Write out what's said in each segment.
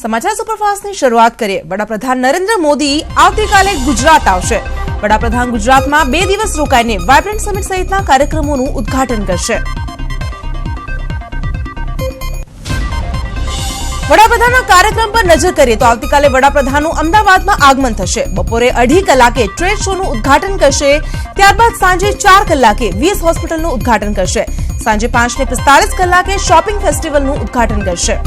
સમાચાર સુપરફાસ્ટની શરૂઆત કરીએ. વડાપ્રધાન નરેન્દ્ર મોદી આવતીકાલે ગુજરાત આવશે. વડાપ્રધાન ગુજરાતમાં બે દિવસ રોકાઈને વાયબ્રન્ટ સમિટ સહિતના કાર્યક્રમોનું ઉદ્ઘાટન કરશે. વડાપ્રધાનના કાર્યક્રમ પર નજર કરીએ તો આવતીકાલે વડાપ્રધાનનું અમદાવાદમાં આગમન થશે. બપોરે અઢી કલાકે ટ્રેડ શોનું ઉદ્ઘાટન કરશે. ત્યારબાદ સાંજે ચાર કલાકે વીએસ હોસ્પિટલનું ઉદ્ઘાટન કરશે. સાંજે પાંચ ને પિસ્તાલીસ કલાકે શોપિંગ ફેસ્ટિવલનું ઉદ્ઘાટન કરશે.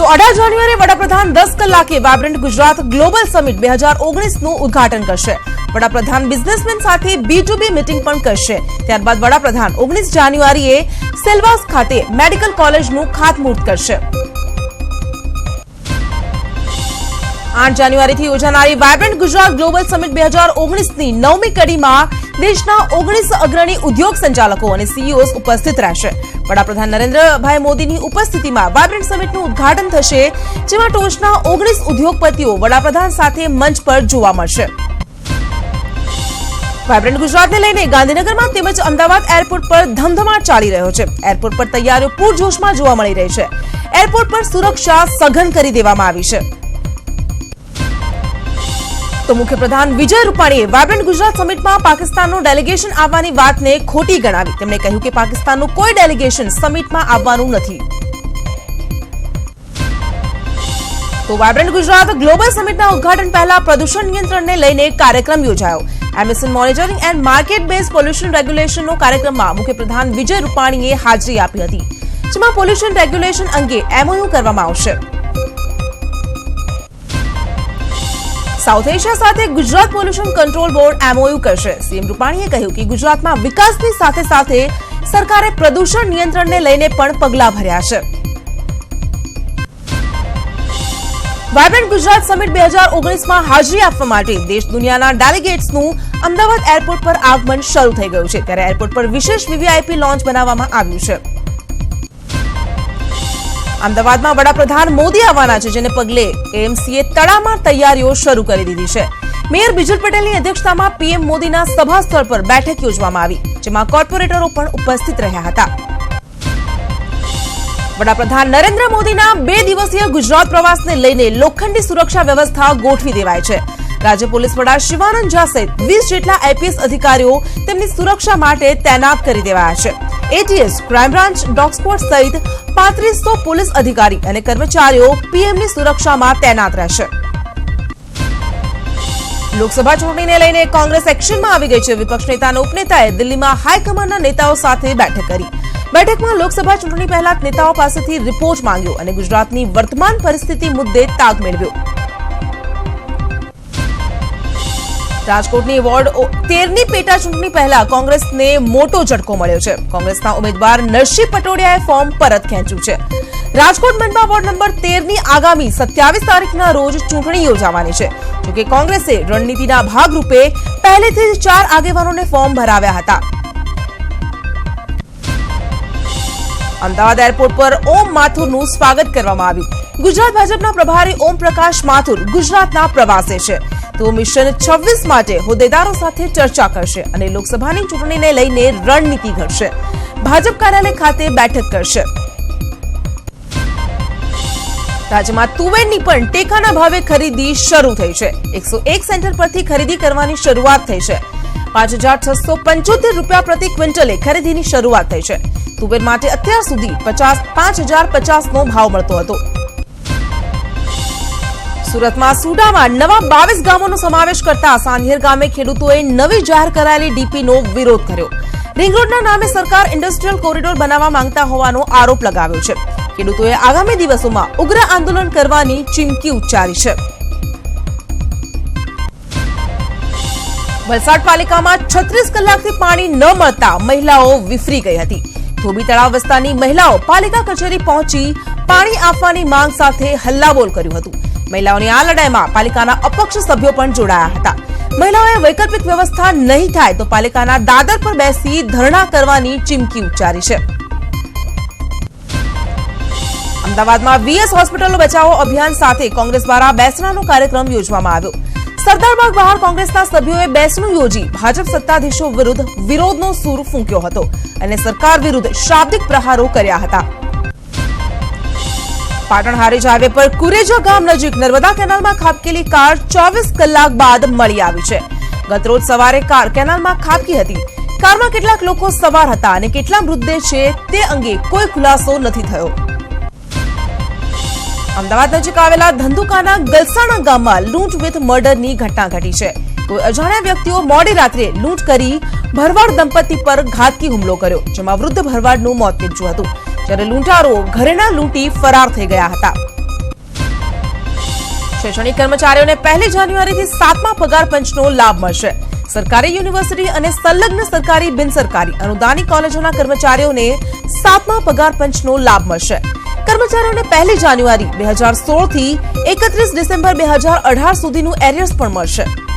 તો અઢાર જાન્યુઆરી વડાપ્રધાન દસ કલાકે વાયબ્રન્ટ ગુજરાત ગ્લોબલ સમિટ બે હજાર ઓગણીસનું ઉદઘાટન કરશે. વડાપ્રધાન બિઝનેસમેન સાથે બી ટુ બી મીટિંગ પણ કરશે. ત્યારબાદ વડાપ્રધાન ઓગણીસ જાન્યુઆરીએ સેલવાસ ખાતે મેડિકલ કોલેજનું ખાતમુહૂર્ત કરશે. આઠ જાન્યુઆરીથી યોજાનારી વાયબ્રન્ટ ગુજરાત ગ્લોબલ સમિટ બે હજાર ઓગણીસની નવમી કડીમાં દેશના ઓગણીસ અગ્રણી ઉદ્યોગ સંચાલકો અને સીઈઓ ઉપસ્થિત રહેશે. વડાપ્રધાન નરેન્દ્રભાઈ મોદીની ઉપસ્થિતિમાં વાયબ્રન્ટ સમિટનું ઉદ્ઘાટન થશે, જેમાં ટોચના ઓગણીસ ઉદ્યોગપતિઓ વડાપ્રધાન સાથે મંચ પર જોવા મળશે. વાયબ્રન્ટ ગુજરાતને લઈને ગાંધીનગરમાં તેમજ અમદાવાદ એરપોર્ટ પર ધમધમાટ ચાલી રહ્યો છે. એરપોર્ટ પર તૈયારીઓ પૂરજોશમાં જોવા મળી રહી છે. એરપોર્ટ પર સુરક્ષા સઘન કરી દેવામાં આવી છે. તો મુખ્યપ્રધાન વિજય રૂપાણીએ વાયબ્રન્ટ ગુજરાત સમિટમાં પાકિસ્તાનનું ડેલિગેશન આવવાની વાતને ખોટી ગણાવી. તેમણે કહ્યું કે પાકિસ્તાનનું કોઈ ડેલિગેશન સમિટમાં આવવાનું નથી. તો વાયબ્રન્ટ ગુજરાત ગ્લોબલ સમિટના ઉદ્ઘાટન પહેલા પ્રદૂષણ નિયંત્રણને લઈને કાર્યક્રમ યોજાયો. Emission monitoring and market base pollution રેગ્યુલેશનનો કાર્યક્રમમાં મુખ્યપ્રધાન વિજય રૂપાણીએ હાજરી આપી હતી, જેમાં પોલ્યુશન રેગ્યુલેશન અંગે એમઓયુ કરવામાં આવશે. સાઉથ એશિયા સાથે Gujarat pollution control board MOU કરશે. સીએમ રૂપાણીએ કહ્યું કે ગુજરાતમાં વિકાસની સાથે સાથે સરકારે પ્રદૂષણ નિયંત્રણને લઈને પણ પગલાં ભર્યા છે. વાયબ્રન્ટ ગુજરાત સમિટ બે હજાર ઓગણીસમાં હાજરી આપવા માટે દેશ દુનિયાના ડેલિગેટ્સનું અમદાવાદ એરપોર્ટ પર આગમન શરૂ થઈ ગયું છે. ત્યારે એરપોર્ટ પર વિશેષ વીવીઆઈપી લોન્ચ બનાવવામાં આવ્યું છે. અમદાવાદમાં વડાપ્રધાન મોદી આવવાના છે, જેને પગલે એએમસીએ તડામાર તૈયારીઓ શરૂ કરી દીધી છે. મેયર બિજલ પટેલની અધ્યક્ષતામાં પીએમ મોદીના સભા સ્થળ પર બેઠક યોજવામાં આવી, જેમાં કોર્પોરેટરો પણ ઉપસ્થિત રહ્યા હતા. વડાપ્રધાન નરેન્દ્ર મોદીના બે દિવસીય ગુજરાત પ્રવાસને લઈને લોખંડી સુરક્ષા વ્યવસ્થા ગોઠવી દેવાય છે. રાજ્ય પોલીસ વડા શિવાનંદ ઝા સહિત વીસ જેટલા આઈપીએસ અધિકારીઓ તેમની સુરક્ષા માટે તૈનાત કરી દેવાયા છે. એટીએસ ક્રાઇમ ડોગ સ્ક્વોડ સહિત પાંત્રીસો પોલીસ અધિકારી અને કર્મચારીઓ પીએમની સુરક્ષામાં તૈનાત રહેશે. લોકસભા ચૂંટણીને લઈને કોંગ્રેસ એક્શનમાં આવી ગઈ છે. વિપક્ષ નેતા ઉપનેતાએ દિલ્હીમાં હાઈકમાન્ડના નેતાઓ સાથે બેઠક કરી. બેઠકમાં લોકસભા ચૂંટણી પહેલા નેતાઓ પાસેથી રિપોર્ટ માંગ્યો અને ગુજરાતની વર્તમાન પરિસ્થિતિ મુદ્દે તાગ મેળવ્યો. રાજકોટની વોર્ડ તેરની પેટા ચૂંટણી પહેલા કોંગ્રેસને મોટો ઝટકો મળ્યો છે. કોંગ્રેસના ઉમેદવાર નરસિંહ પટોડિયાએ ફોર્મ પરત ખેંચ્યું છે. રાજકોટ મનપા વોર્ડ નંબર તેરની આગામી સત્યાવીસ તારીખના રોજ ચૂંટણી યોજાવાની છે. જોકે કોંગ્રેસે રણનીતિના ભાગરૂપે પહેલેથી જ ચાર આગેવાનોને ફોર્મ ભરાવ્યા હતા. અમદાવાદ એરપોર્ટ પર ઓમ માથુરનું સ્વાગત કરવામાં આવ્યું. ગુજરાત ભાજપના પ્રભારી ઓમ પ્રકાશ માથુર ગુજરાતના પ્રવાસે છે. તેઓ મિશન છવ્વીસ માટે હોદ્દેદારો સાથે ચર્ચા કરશે અને લોકસભાની ચૂંટણીને લઈને રણનીતિ ઘડશે. ભાજપ કાર્યાલય ખાતે બેઠક કરશે. રાજ્યમાં તુવેરની પણ ટેકાના ભાવે ખરીદી શરૂ થઈ છે. એકસો એક સેન્ટર પરથી ખરીદી કરવાની શરૂઆત થઈ છે. પાંચ હજાર છસો પંચોતેર રૂપિયા પ્રતિ ક્વિન્ટલે ખરીદીની શરૂઆત થઈ છે. તુવેર માટે અત્યાર સુધી પચાસ પાંચ હજાર પચાસનો ભાવ મળતો હતો. સુરતમાં સુડામાં નવા બાવીસ ગામોનો સમાવેશ કરતા સાંધિયેર ગામે ખેડૂતોએ નવી જાહેર કરાયેલી ડીપીનો વિરોધ કર્યો. રિંગ નામે સરકાર ઇન્ડસ્ટ્રીયલ કોરિડોર બનાવવા માંગતા હોવાનો આરોપ લગાવ્યો છે. ખેડૂતોએ આગામી દિવસોમાં ઉગ્ર આંદોલન કરવાની ચીમકી ઉચ્ચારી છે. વલસાડ પાલિકામાં છત્રીસ કલાકથી પાણી ન મળતા મહિલાઓ વિફરી ગઈ હતી. ધોબી તળાવ વિસ્તારની મહિલાઓ પાલિકા કચેરી પહોંચી પાણી આપવાની માંગ સાથે હલ્લાબોલ કર્યું હતું. મહિલાઓની આ લડાઈમાં પાલિકાના અપક્ષ સભ્યો પણ જોડાયા હતા. મહિલાઓએ વૈકલ્પિક વ્યવસ્થા નહીં થાય તો પાલિકાના દાદર પર બેસી ધરણા કરવાની ચીમકી ઉચ્ચારી છે. અમદાવાદમાં વીએસ હોસ્પિટલનો બચાવો અભિયાન સાથે કોંગ્રેસ દ્વારા બેસણાનો કાર્યક્રમ યોજવામાં આવ્યો. સરદારબાગ બહાર કોંગ્રેસના સભ્યોએ બેસણું યોજી ભાજપ સત્તાધીશો વિરુદ્ધ વિરોધનો સૂર ફૂંક્યો હતો અને સરકાર વિરુદ્ધ શાબ્દિક પ્રહારો કર્યા હતા. પાટણ હારીજ હાઈવે પર કુરેજા ગામ નજીક નર્મદા કેનાલમાં ખાબકેલી કાર ચોવીસ કલાક બાદ મળી આવી છે. ગતરોજ સવારે કાર કેનાલમાં ખાબકી હતી. કારમાં કેટલાક લોકો સવાર હતા અને કેટલા મૃતદેહ છે તે અંગે કોઈ ખુલાસો નથી થયો. અમદાવાદ નજીક આવેલા ધંધુકાના ગલસાણા ગામમાં લૂંટ વિથ મર્ડરની ઘટના ઘટી છે. કોઈ અજાણ્યા વ્યક્તિઓ મોડી રાત્રે લૂંટ કરી ભરવાડ દંપતી પર ઘાતકી હુમલો કર્યો, જેમાં વૃદ્ધ ભરવાડનું મોત નીપજ્યું હતું. જ્યારે લૂંટારો ઘરેણા લૂંટી ફરાર થઈ ગયા હતા. શૈક્ષણિક કર્મચારીઓને પહેલી જાન્યુઆરીથી સાતમા પગાર પંચનો લાભ મળશે. સરકારી યુનિવર્સિટી અને સંલગ્ન સરકારી બિનસરકારી અનુદાની કોલેજોના કર્મચારીઓને સાતમા પગાર પંચનો લાભ મળશે. કર્મચારીઓને પહેલી જાન્યુઆરી બે હજાર સોળથી એકત્રીસ ડિસેમ્બર બે હજાર અઢાર સુધીનું એરિયર્સ પણ મળશે.